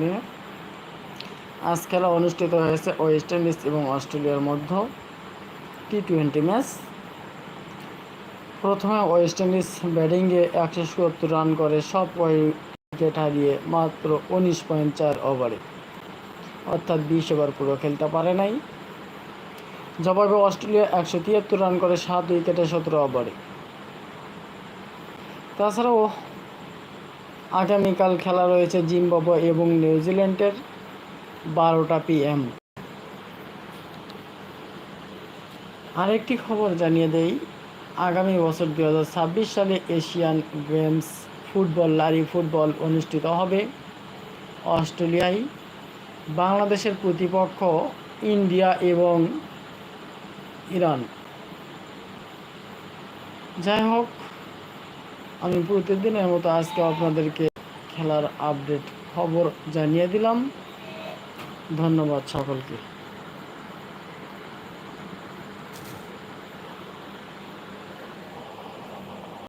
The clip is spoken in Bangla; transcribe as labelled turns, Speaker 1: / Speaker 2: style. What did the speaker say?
Speaker 1: নিয়ে আজ খেলা অনুষ্ঠিত হয়েছে ওয়েস্ট ইন্ডিজ এবং অস্ট্রেলিয়ার মধ্যে টি টোয়েন্টি ম্যাচ প্রথমে ওয়েস্ট ইন্ডিজ ব্যাটিংয়ে একশো সত্তর রান করে, সব উইকেট হারিয়ে মাত্র উনিশ পয়েন্ট চার ওভারে। অর্থাৎ বিশ ওভার পুরো খেলতে পারে নাই। জবাবে অস্ট্রেলিয়া একশো তিয়াত্তর রান করে, সাত উইকেটে সতেরো ওভারে। তাছাড়াও আগামীকাল খেলা রয়েছে জিম্বাবুয়ে এবং নিউজিল্যান্ডের বারোটা পিএম। আরেকটি খবর জানিয়ে দেই, আগামী বছর দু হাজার ছাব্বিশ সালে এশিয়ান গেমস ফুটবল, লারি ফুটবল অনুষ্ঠিত হবে। অস্ট্রেলিয়ায় বাংলাদেশের প্রতিপক্ষ ইন্ডিয়া এবং ইরান। যাই হোক আমি প্রতিদিনের মতো আজকে আপনাদেরকে খেলার আপডেট খবর জানিয়ে দিলাম। ধন্যবাদ সকলকে।